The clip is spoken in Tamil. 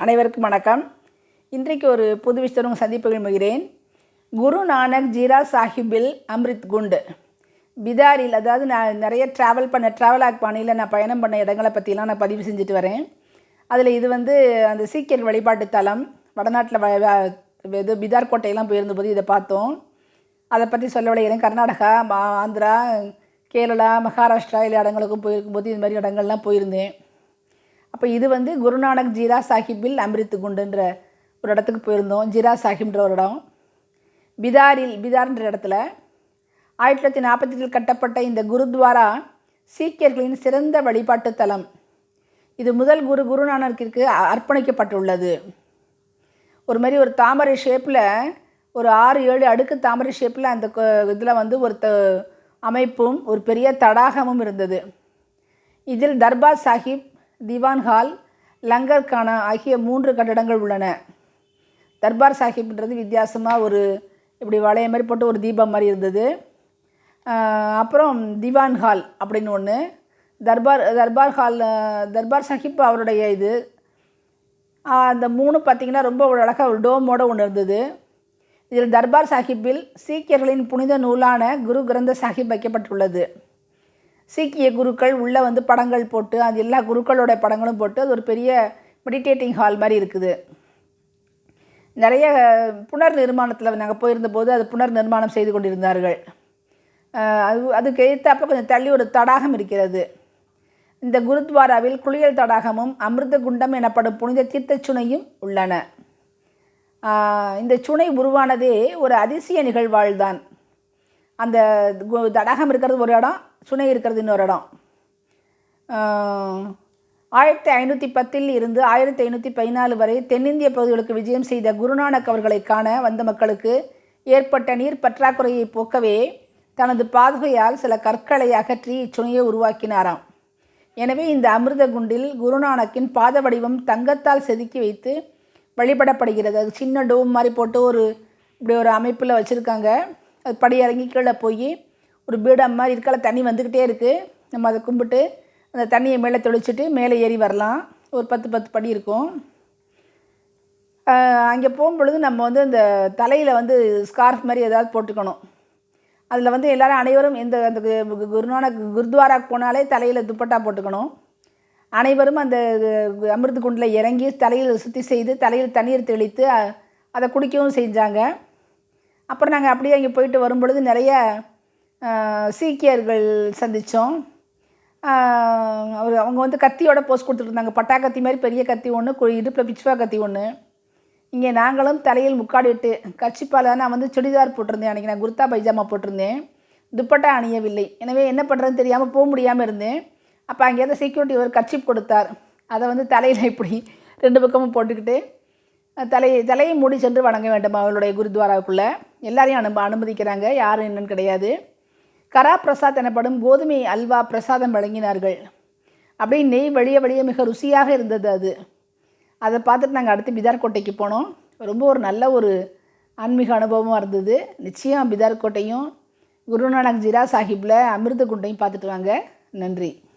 அனைவருக்கும் வணக்கம். இன்றைக்கு ஒரு புது விஷயம் சந்திப்பு விரும்புகிறேன் குரு நானக் ஜீரா சாஹிப்பில் அம்ரித் குண்டு. பிதாரில் அதாவது நான் நிறைய ட்ராவல் பண்ண ட்ராவல் ஆக் பாணியில் நான் பயணம் பண்ண இடங்களை பற்றிலாம் நான் பதிவு செஞ்சுட்டு வரேன். அதில் இது வந்து அந்த சீக்கியர் வழிபாட்டு தலம் வடநாட்டில் வ- இது பிதார் கோட்டையெல்லாம் போயிருந்தபோது இதை பார்த்தோம். அதை பற்றி சொல்ல விளையிறேன். கர்நாடகா மா- ஆந்திரா கேரளா மகாராஷ்டிரா இல்லை இடங்களுக்கும் போயிருக்கும்போது இது மாதிரி இடங்கள்லாம் போயிருந்தேன். அப்போ இது வந்து குருநானக் ஜீரா சாஹிப்பில் அமிர்த்து குண்டுன்ற ஒரு இடத்துக்கு போயிருந்தோம். ஜீரா சாஹிப்ன்ற ஒரு இடம். பிதாரில் பிதார்ன்ற இடத்துல ஆயிரத்தி தொள்ளாயிரத்தி நாற்பத்தெட்டில் கட்டப்பட்ட இந்த குருத்வாரா சீக்கியர்களின் சிறந்த வழிபாட்டு தலம். இது முதல் குரு குருநானக்கிற்கு அ- அர்ப்பணிக்கப்பட்டுள்ளது. ஒரு மாதிரி ஒரு தாமரை ஷேப்பில் ஒரு ஆறு ஏழு அடுக்கு தாமரை ஷேப்பில் அந்த இதில் வந்து ஒரு த அமைப்பும் ஒரு பெரிய தடாகமும் இருந்தது. இதில் தர்பார் சாஹிப் திவான் ஹால் லங்கர்கானா ஆகிய மூன்று கட்டடங்கள் உள்ளன. தர்பார் சாஹிப்ன்றது வித்தியாசமாக ஒரு இப்படி வளைய மாதிரி போட்டு ஒரு தீபம் மாதிரி இருந்தது. அப்புறம் திவான் ஹால் அப்படின்னு ஒன்று தர்பார் தர்பார் ஹால் தர்பார் சாஹிப் அவருடைய இது. அந்த மூணு பார்த்திங்கன்னா ரொம்ப ஒரு அழகாக ஒரு டோமோட ஒன்று இருந்தது. இதில் தர்பார் சாஹிப்பில் சீக்கியர்களின் புனித நூலான குரு கிரந்த சாஹிப் வைக்கப்பட்டுள்ளது. சீக்கிய குருக்கள் உள்ளே வந்து படங்கள் போட்டு அது எல்லா குருக்களோட படங்களும் போட்டு அது ஒரு பெரிய மெடிடேட்டிங் ஹால் மாதிரி இருக்குது. நிறைய புனர் நிர்மாணத்தில் நாங்கள் போயிருந்தபோது அது புனர் நிர்மாணம் செய்து கொண்டிருந்தார்கள். அது அதுக்கு எதிர்த்தாப்புல கொஞ்சம் தள்ளி ஒரு தடாகம் இருக்கிறது. இந்த குருத்வாராவில் குளியல் தடாகமும் அமிர்த குண்டம் எனப்படும் புனித தீர்த்தச்சுனையும் உள்ளன. இந்த சுனை உருவானதே ஒரு அதிசய நிகழ்வாழ்தான். அந்த கு- தடாகம் இருக்கிறது ஒரு இடம் சுனை இருக்கிறது இன்னொரு இடம். ஆயிரத்தி ஐநூற்றி பத்தில் இருந்து ஆயிரத்தி ஐநூற்றி பதினாலு வரை தென்னிந்திய பகுதிகளுக்கு விஜயம் செய்த குருநானக் அவர்களை காண வந்த மக்களுக்கு ஏற்பட்ட நீர் பற்றாக்குறையை போக்கவே தனது பாதுகையால் சில கற்களை அகற்றி இச்சுனையை உருவாக்கினாராம். எனவே இந்த அமிர்த குண்டில் குருநானக்கின் பாத வடிவம் தங்கத்தால் செதுக்கி வைத்து வழிபடப்படுகிறது. அது சின்ன டோம் மாதிரி போட்டு ஒரு இப்படி ஒரு அமைப்பில் வச்சுருக்காங்க. அது படி இறங்கி கீழே போய் ஒரு பீடம் மாதிரி இருக்கால தண்ணி வந்துக்கிட்டே இருக்குது நம்ம அதை கும்பிட்டு அந்த தண்ணியை மேலே தெளிச்சிட்டு மேலே ஏறி வரலாம். ஒரு பத்து பத்து படி இருக்கும். அங்கே போகும்பொழுது நம்ம வந்து இந்த தலையில் வந்து ஸ்கார்ஃப் மாதிரி ஏதாவது போட்டுக்கணும். அதில் வந்து எல்லோரும் அனைவரும் எந்த அந்த கு- குருநானக் குருத்வாராக்கு போனாலே தலையில் துப்பட்டா போட்டுக்கணும். அனைவரும் அந்த அமிர்த குண்டில் இறங்கி தலையில் சுத்தி செய்து தலையில் தண்ணீர் தெளித்து அதை குடிக்கவும் செஞ்சாங்க. அப்புறம் நாங்கள் அப்படியே அங்கே போயிட்டு வரும்பொழுது நிறைய சீக்கியர்கள் சந்தித்தோம் அவர் அவங்க வந்து கத்தியோட போஸ் கொடுத்துட்ருந்தாங்க. பட்டா கத்தி மாதிரி பெரிய கத்தி ஒன்று இடுப்பில் பிச்சுவா கத்தி ஒன்று இங்கே நாங்களும் தலையில் முக்காடிட்டு கட்சிப்பால் நான் வந்து சுடிதார் போட்டிருந்தேன் அன்றைக்கி நான் குர்தா பைஜாமா போட்டிருந்தேன். துப்பட்டா அணியவில்லை. எனவே என்ன பண்ணுறதுன்னு தெரியாமல் போக முடியாமல் இருந்தேன். அப்போ அங்கேயாவது செக்யூரிட்டி ஒரு கர்ச்சிப் கொடுத்தார். அதை வந்து தலையில் இப்படி ரெண்டு பக்கமும் போட்டுக்கிட்டு தலையை தலையை மூடி சென்று வணங்க வேண்டும் அவளுடைய குருத்வாராவுக்குள்ளே. எல்லாரையும் அனும அனுமதிக்கிறாங்க. யாரும் என்னன்னு கிடையாது. கரா பிரசாத் எனப்படும் கோதுமை அல்வா பிரசாதம் வழங்கினார்கள். அப்படியே நெய் வழிய வழிய மிக ருசியாக இருந்தது அது. அதை பார்த்துட்டு நாங்கள் அடுத்து பிதார்கோட்டைக்கு போனோம். ரொம்ப ஒரு நல்ல ஒரு ஆன்மீக அனுபவமாக இருந்தது. நிச்சயம் பிதார்கோட்டையும் குருநானக் ஜிரா சாஹிப்பில் அமிர்த குண்டையும் பார்த்துட்டு வாங்க. நன்றி.